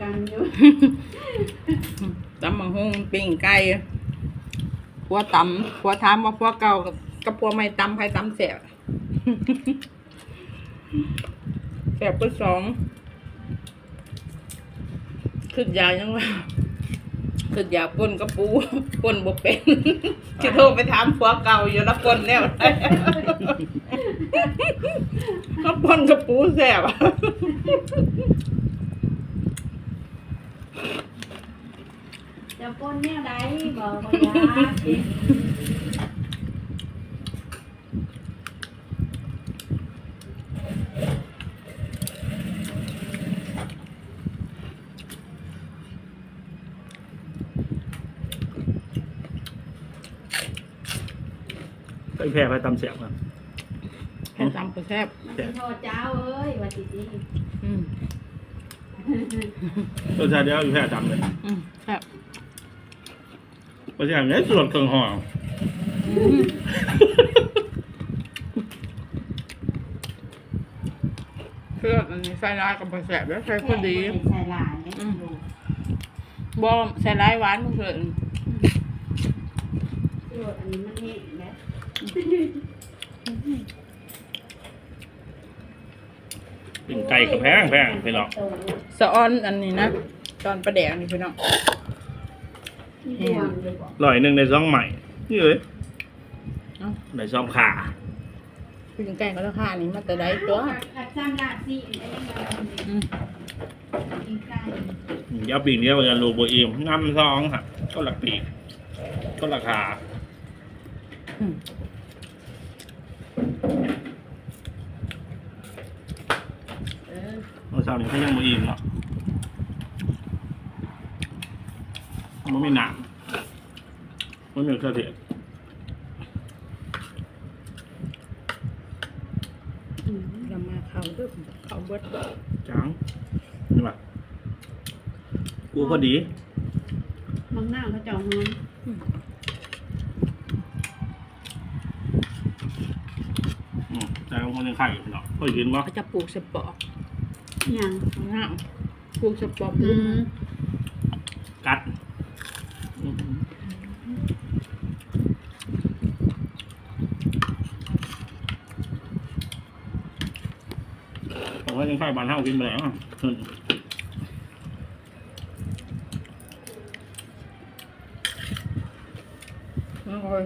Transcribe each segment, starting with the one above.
กันอยู่ตำมังหงปิ้งไก่พัวตำพัวถามว่าพัวเก่ากับพัวใหม่ตำไผตำแสบแสบก็สองขึ้นยายังว่าขึ้นยาป่นกระปูป่นบ่เป็นจะโทรไปถามผัวเก่าอยู่แล้วป่นแนวไหนเขาป่นกระปูแสบ จะปนแนวใดบอกว่าอยากกินไปแพร่ไปตำเสียงครับแค่ตำก็แซ่บมันสิโทษเจ้าเอ้ยว่าสิดีอืมรสชาติเดียวอยู่แพร่ตำเลยอืมแซ่บ รสชาติเนี้ยส่วนเครื่องห่อเพื่ออันนี้ใส่ร้ายกับแซ่บแล้วใส่พอดีใส่หลายเลยอืมบ่ใส่ร้ายหวานมันเกินโยดอันนี้มันเห็นแล้วเป็นไก่กับแพงแพงไปหรอกสะออนอันนี้นะตอนประแดกนี่พี่น้อง ห่วงเลยบอกลอยหนึ่งในซองใหม่นี่เลยเอ้า ในซองขาพี่กินไก่ก็ราคานี้มาแต่ได้ตัวกัดซ้ำลาดซี่ได้ยังไงอืมกินไก่เดี๋ยวปีนี้เราจะโลโบเอ็มน้ำซองค่ะก็หลักปีกก็ราคาอืมเออ เมื่อเช้านี้เขายังโบเอ็มเนาะ มันไม่หนามมันมีเครื่องเทศอืมเรามาเข้าเด้วยเข้าเบิดจังนี่ป่ะกูพอดีบางหน้าเขาเจ้าหอมอืมแต่คนยังไข่เนาะเคยกินป่ะเขาจะปลูกสปอร์ยังงามปลูกสปอร์อืมกัดอืม ผมว่ายังไข่บานเท่ากินไปแล้วอะอืมโอ้ย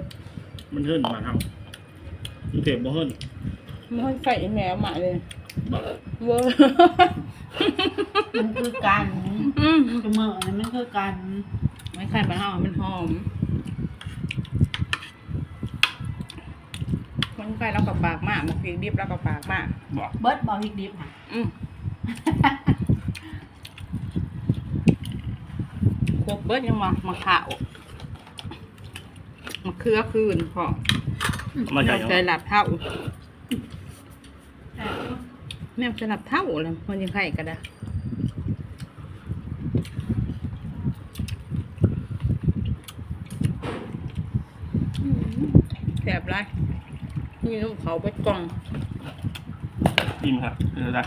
มันขึ้นบานเท่ามันเก็บบ่ขึ้นมันใส่แมวมาเลย เวอร์มันคือกันอืมเสมอนะมันคือกันไม่ไข่มันหอมมันหอมมันไข่เรากับปากมากมันพริกดิบเรากับปากมากบ่เบิร์ดบอกพริกดิบค่ะอืมครบเบิร์ดยังมามาขาวมาเครือคืนพอมาจากใจหลับเท่า แมวจะหลับเท่าเลยมันยังไข่ก็ได้แสบไรนี่ลูกเขาไปกล่องอิ่มครับเออได้